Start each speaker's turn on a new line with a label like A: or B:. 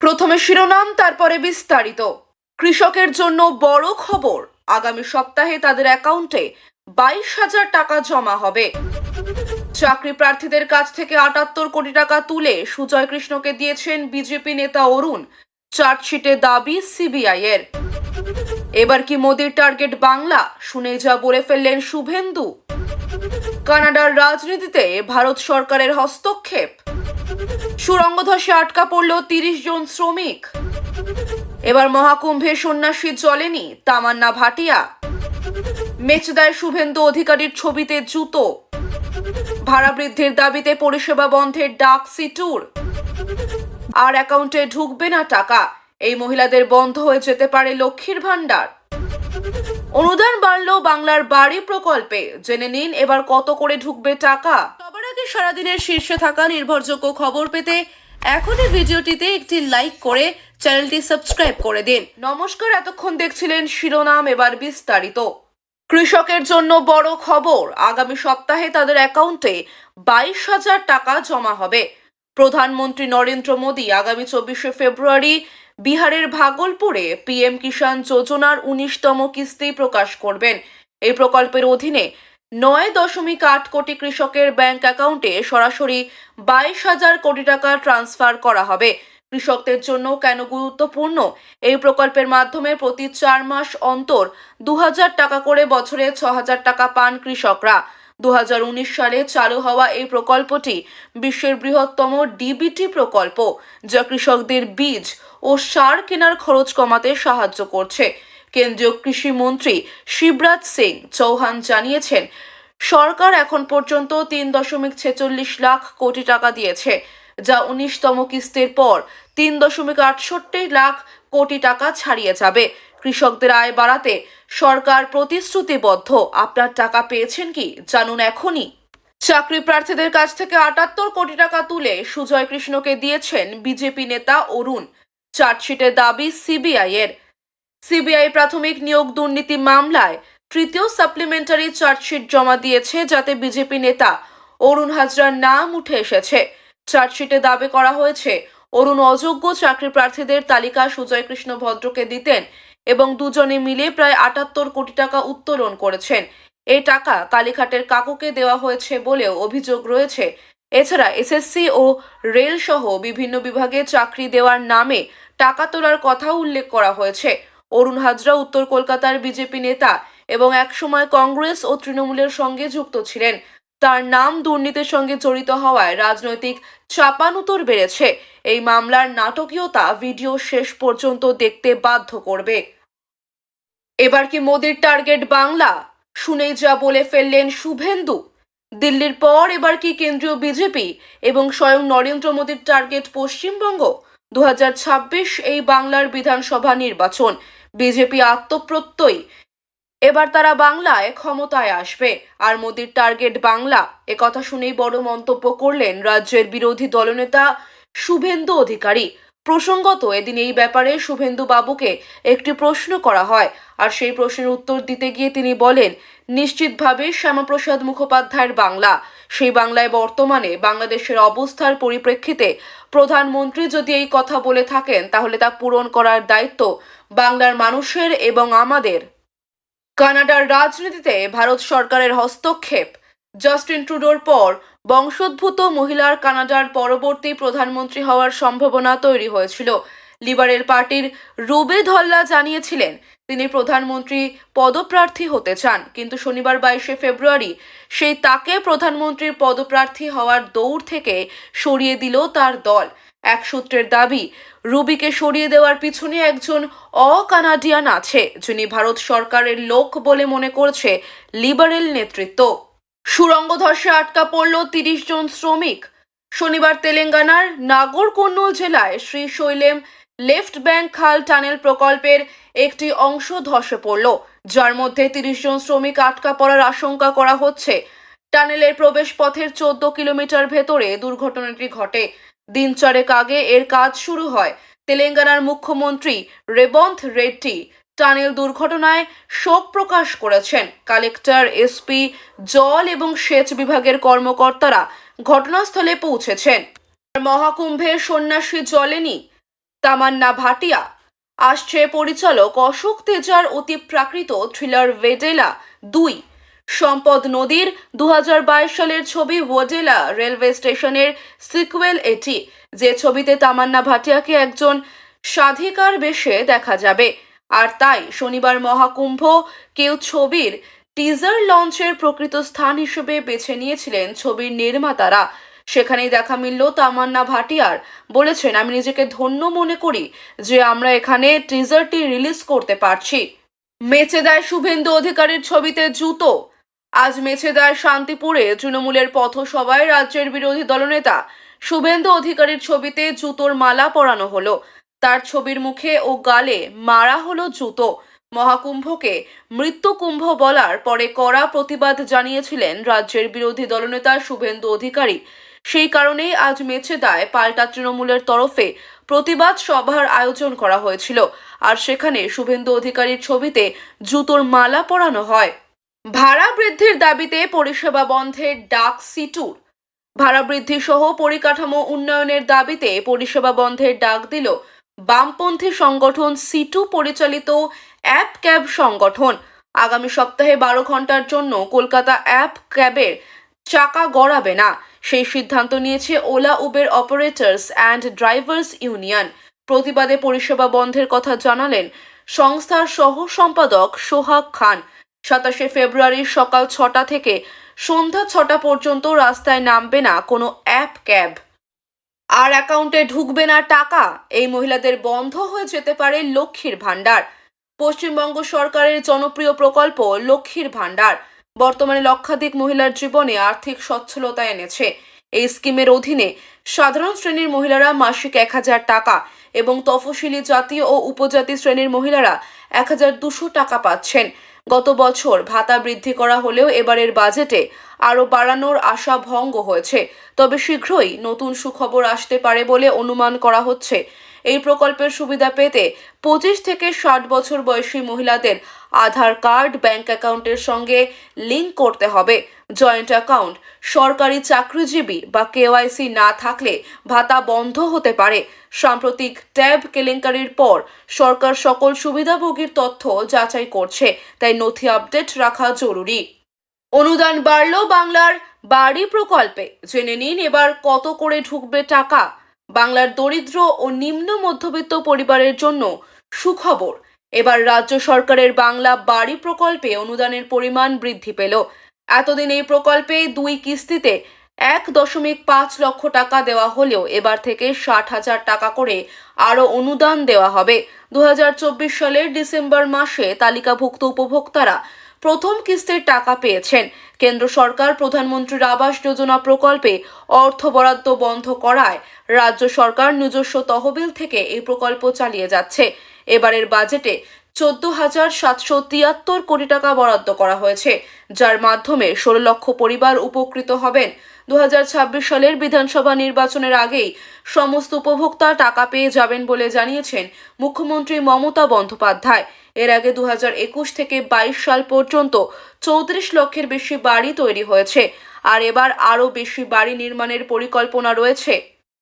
A: প্রথমে শিরোনাম, তারপরে বিস্তারিত। কৃষকের জন্য বড় খবর। আগামী সপ্তাহে তাদের অ্যাকাউন্টে বাইশ হাজার টাকা জমা হবে। চাকরি প্রার্থীদের কাছ থেকে আটাত্তর কোটি টাকা তুলে সুজয় কৃষ্ণকে দিয়েছেন বিজেপি নেতা অরুণ। চার্জশিটে দাবি সিবিআই এর। এবার কি মোদির টার্গেট বাংলা? শুনে যা বলে ফেললেন শুভেন্দু। কানাডার রাজনীতিতে ভারত সরকারের হস্তক্ষেপ। সুরঙ্গ ধসে আটকা পড়ল তিরিশ জন শ্রমিক। এবার মহাকুম্ভে সন্ন্যাসী চলেনি তামান্না ভাটিয়া। মেচদায় শুভেন্দু অধিকারীর ছবিতে জুতো। ভাড়া বৃদ্ধির দাবিতে পরিষেবা বন্ধের ডাক সিটুর। আর অ্যাকাউন্টে ঢুকবে না টাকা। এই মহিলাদের বন্ধ হয়ে যেতে পারে লক্ষ্মীর ভাণ্ডার। অনুদান বাড়লো বাংলার বাড়ি প্রকল্পে। জেনে নিন এবার কত করে ঢুকবে টাকা। আগে সারাদিনের শীর্ষে থাকা নির্ভরযোগ্য খবর পেতে এখনই ভিডিওটিতে একটি লাইক করে চ্যানেলটি সাবস্ক্রাইব করে দিন। নমস্কার, এতক্ষণ দেখছিলেন শিরোনাম, এবার বিস্তারিত। কৃষকের জন্য বড় খবর, আগামী সপ্তাহে তাদের অ্যাকাউন্টে বাইশ হাজার টাকা জমা হবে। প্রধানমন্ত্রী নরেন্দ্র মোদী আগামী চব্বিশে ফেব্রুয়ারি বিহারের ভাগলপুরে পিএম কিষাণ যোজনার উনিশতম কিস্তি প্রকাশ করবেন। এই প্রকল্পের অধীনে নয় দশমিক আট কোটি কৃষকের ব্যাংক অ্যাকাউন্টে সরাসরি বাইশ হাজার কোটি টাকা ট্রান্সফার করা হবে। কৃষকদের জন্য কেন গুরুত্বপূর্ণ? এই প্রকল্পের মাধ্যমে প্রতি চার মাস অন্তর দু হাজার টাকা করে বছরে ছ হাজার টাকা পান কৃষকরা। দু হাজার উনিশ সালে চালু হওয়া এই প্রকল্পটি বিশ্বের বৃহত্তম ডিবিটি প্রকল্প, যা কৃষকদের বীজ ও সার কেনার খরচ কমাতে সাহায্য করছে। কেন্দ্রীয় কৃষিমন্ত্রী শিবরাজ সিং চৌহান জানিয়েছেন, সরকার এখন পর্যন্ত তিন দশমিক ছেচল্লিশ লাখ কোটি টাকা দিয়েছে, যা উনিশতম কিস্তির পর তিন দশমিক আটষট্টি লাখ কোটি টাকা ছাড়িয়ে যাবে। কৃষকদের আয় বাড়াতে সরকার প্রতিশ্রুতিবদ্ধ। আপনার টাকা পেয়েছেন কি? জানুন এখনই। চাকরি প্রার্থীদের কাছ থেকে আটাত্তর কোটি টাকা তুলে সুজয় কৃষ্ণকে দিয়েছেন বিজেপি নেতা অরুণ। চার্জশিটের দাবি সিবিআই এর সিবিআই প্রাথমিক নিয়োগ দুর্নীতি মামলায় তৃতীয় সাপ্লিমেন্টারি চার্জশিট জমা দিয়েছে যাতে বিজেপি নেতা অরুণ হাজরার নাম উঠে এসেছে। চার্জশিটে দাবি করা হয়েছে, অরুণ অযোগ্য চাকরি প্রার্থীদের তালিকা সুজয় কৃষ্ণ ভদ্রকে দিতেন এবং দুজনে মিলে প্রায় আটাত্তর কোটি টাকা উত্তোলন করেছেন। এই টাকা কালীঘাটের কাকুকে দেওয়া হয়েছে বলেও অভিযোগ রয়েছে। এছাড়া এসএসসি ও রেল সহ বিভিন্ন বিভাগে চাকরি দেওয়ার নামে টাকা তোলার কথা উল্লেখ করা হয়েছে। অরুণ হাজরা, উত্তর কলকাতার বিজেপি নেতা এবং একসময় কংগ্রেস ও তৃণমূলের সঙ্গে যুক্ত ছিলেন। তার নাম দুর্নীতির সঙ্গে জড়িত হওয়ায় রাজনৈতিক চাপানুতর বেড়েছে। এই মামলার নাটকীয়তা ভিডিও শেষ পর্যন্ত দেখতে বাধ্য করবে। এবার কি মোদির টার্গেট বাংলা? শুনেই যা বলে ফেললেন শুভেন্দু। দিল্লির পর এবার কি কেন্দ্রীয় বিজেপি এবং স্বয়ং নরেন্দ্র মোদীর টার্গেট পশ্চিমবঙ্গ? দু হাজার ছাব্বিশ এই বাংলার বিধানসভা নির্বাচন। বিজেপি আত্মপ্রত্যয়। এবার তারা বাংলায় ক্ষমতায় আসবে। আর মোদির টার্গেট বাংলা। একথা শুনেই বড় মন্তব্য করলেন রাজ্যের বিরোধী দলনেতা শুভেন্দু অধিকারী। প্রসঙ্গত, এদিন এই ব্যাপারে শুভেন্দু বাবুকে একটি প্রশ্ন করা হয় আর সেই প্রশ্নের উত্তর দিতে গিয়ে তিনি বলেন, নিশ্চিতভাবে শ্যামাপ্রসাদ মুখোপাধ্যায়ের বাংলা। সেই বাংলায় বর্তমানে বাংলাদেশের অবস্থার পরিপ্রেক্ষিতে প্রধানমন্ত্রী যদি এই কথা বলে থাকেন, তাহলে তা পূরণ করার দায়িত্ব বাংলার মানুষের এবং আমাদের। কানাডার রাজনীতিতে ভারত সরকারের হস্তক্ষেপ। জাস্টিন ট্রুডোর পর বংশোদ্ভূত মহিলার কানাডার পরবর্তী প্রধানমন্ত্রী হওয়ার সম্ভাবনা তৈরি হয়েছিল। লিবারেল পার্টির রুবে ধল্লা জানিয়েছিলেন, তিনি প্রধানমন্ত্রী পদপ্রার্থী হতে চান, কিন্তু শনিবার বাইশে ফেব্রুয়ারি সেই তাকে প্রধানমন্ত্রীর পদপ্রার্থী হওয়ার দৌড় থেকে সরিয়ে দিল তার দল। এক সূত্রের দাবি, রুবিকে সরিয়ে দেওয়ার পিছনে একজন অকানাডিয়ান আছে, যিনি ভারত সরকারের লোক বলে মনে করছে লিবারেল নেতৃত্ব। সুরঙ্গ ধসে আটকা পড়ল তিরিশ জন শ্রমিক। শনিবার তেলেঙ্গানার নাগরকর্নুল জেলায় শ্রীশৈলেম লেফট ব্যাংক খাল টানেল প্রকল্পের একটি অংশ ধসে পড়ল। যার মধ্যে তিরিশ জন শ্রমিক আটকা পড়ার আশঙ্কা করা হচ্ছে। টানেলের প্রবেশ পথের চোদ্দ কিলোমিটার ভেতরে দুর্ঘটনাটি ঘটে। দিন চারেক আগে এর কাজ শুরু হয়। তেলেঙ্গানার মুখ্যমন্ত্রী রেবন্ত রেড্ডি টানেল দুর্ঘটনায় শোক প্রকাশ করেছেন। কালেক্টর, এসপি, জল এবং সেচ বিভাগের কর্মকর্তারা ঘটনাস্থলে পৌঁছেছেন। মহাকুম্ভে সন্ন্যাসী জলেনি, তামান্না ভাটিয়া। আসছে পরিচালক অশোক তেজার অতি প্রাকৃত থ্রিলার ভেডেলা দুই। সম্পদ নদীর দু হাজার বাইশ সালের ছবি ওডেলা রেলওয়ে স্টেশনের সিকুয়েল এটি। যে ছবিতে তামান্না ভাটিয়াকে একজন সাধিকার বেশে দেখা যাবে। আর তাই শনিবার মহাকুম্ভ কেউ ছবির টিজার লঞ্চের প্রকৃত স্থান হিসেবে বেছে নিয়েছিলেন ছবির নির্মাতারা। সেখানেই দেখা মিলল তামান্না ভাটিয়ার। বলেছেন, আমি নিজেকে ধন্য মনে করি যে আমরা এখানে টিজারটি রিলিজ করতে পারছি। মেচেদায় শুভেন্দু অধিকারীর ছবিতে জুতো। আজ মেছেদার শান্তিপুরে তৃণমূলের পথসভায় রাজ্যের বিরোধী দলনেতা। শুভেন্দু অধিকারীর ছবিতে জুতোর মালা পরানো হলো। তার ছবির মুখে ও গালে মারা হলো জুতো। মহাকুম্ভকে মৃত্যুকুম্ভ বলার পরে কড়া প্রতিবাদ জানিয়েছিলেন রাজ্যের বিরোধী দলনেতা শুভেন্দু অধিকারী। সেই কারণেই আজ মেছেদায় পাল্টা তৃণমূলের তরফে প্রতিবাদ সভার আয়োজন করা হয়েছিল। আর সেখানে শুভেন্দু অধিকারীর ছবিতে জুতোর মালা পরানো হয়। ভাড়া বৃদ্ধির দাবিতে পরিষেবা বন্ধের ডাক সিটুর। ভাড়া বৃদ্ধি সহ পরিকাঠামো উন্নয়নের দাবিতে পরিষেবা বন্ধের ডাক দিল বামপন্থী সংগঠন সিটু পরিচালিত অ্যাপ ক্যাব সংগঠন। আগামী সপ্তাহে বারো ঘণ্টার জন্য কলকাতা অ্যাপ ক্যাবের চাকা গড়াবে না। সেই সিদ্ধান্ত নিয়েছে Ola Uber operators and drivers union প্রতিবাদে পরিষেবা বন্ধের কথা জানালেন সংস্থার সহ সম্পাদক সোহাগ খান। সাতাশে ফেব্রুয়ারি সকাল ছটা থেকে সন্ধ্যা ছটা পর্যন্ত রাস্তায় নামবে না কোনো অ্যাপ ক্যাব আর অ্যাকাউন্টে ঢুকবে না টাকা। এই মহিলাদের বন্ধ হয়ে যেতে পারে লক্ষ্মীর ভাণ্ডার। পশ্চিমবঙ্গ সরকারের জনপ্রিয় প্রকল্প লক্ষ্মীর ভাণ্ডার। বর্তমানে লক্ষাধিক মহিলার জীবনে আর্থিক সচ্ছলতা এনেছে। এই স্কিমের অধীনে সাধারণ শ্রেণির মহিলারা মাসিক এক হাজার টাকা এবং তফসিলি জাতি ও উপজাতি শ্রেণির মহিলারা এক হাজার দুশো টাকা পাচ্ছেন। গত বছর ভাতা বৃদ্ধি করা হলেও এবারের বাজেটে আরও বাড়ানোর আশা ভঙ্গ হয়েছে। তবে শীঘ্রই নতুন সুখবর আসতে পারে বলে অনুমান করা হচ্ছে। এই প্রকল্পের সুবিধা পেতে পঁচিশ থেকে ষাট বছর বয়সী মহিলাদের আধার কার্ড, ব্যাংক অ্যাকাউন্টের সঙ্গে লিঙ্ক করতে হবে। জয়েন্ট অ্যাকাউন্ট, সরকারি চাকরিজীবী বা কেওয়াইসি না থাকলে ভাতা বন্ধ হতে পারে। সাম্প্রতিক ট্যাব কেলেঙ্কারির পর সরকার সকল সুবিধাভোগীর তথ্য যাচাই করছে, তাই নথি আপডেট রাখা জরুরি। অনুদান বাড়ল বাংলার বাড়ি প্রকল্পে। জেনে নিন এবার কত করে ঢুকবে টাকা। বাংলার দরিদ্র ও নিম্ন মধ্যবিত্ত পরিবারের জন্য সুখবর। এবার রাজ্য সরকারের বাংলা বাড়ি প্রকল্পে অনুদানের পরিমাণ বৃদ্ধি পেল। এতদিন এই প্রকল্পে দুই কিস্তিতে এক দশমিক পাঁচ লক্ষ টাকা দেওয়া হলেও এবার থেকে ষাট হাজার টাকা করে আরও অনুদান দেওয়া হবে। দু হাজার চব্বিশ সালের ডিসেম্বর মাসে তালিকাভুক্ত উপভোক্তারা প্রথম কিস্তির টাকা পেয়েছেন। কেন্দ্র সরকার প্রধানমন্ত্রীর আবাস যোজনা প্রকল্পে অর্থ বরাদ্দ বন্ধ করায় রাজ্য সরকার নিজস্ব তহবিল থেকে এই প্রকল্প চালিয়ে যাচ্ছে। এবারের বাজেটে চোদ্দ হাজার সাতশো তিয়াত্তর কোটি টাকা বরাদ্দ করা হয়েছে, যার মাধ্যমে ষোলো লক্ষ পরিবার উপকৃত হবেন। দু হাজার ছাব্বিশ সালের বিধানসভা নির্বাচনের আগেই সমস্ত উপভোক্তা টাকা পেয়ে যাবেন বলে জানিয়েছেন মুখ্যমন্ত্রী মমতা বন্দ্যোপাধ্যায়। এর আগে দু থেকে বাইশ সাল পর্যন্ত চৌত্রিশ লক্ষের বেশি বাড়ি তৈরি হয়েছে। আর এবার আরও বেশি বাড়ি নির্মাণের পরিকল্পনা রয়েছে।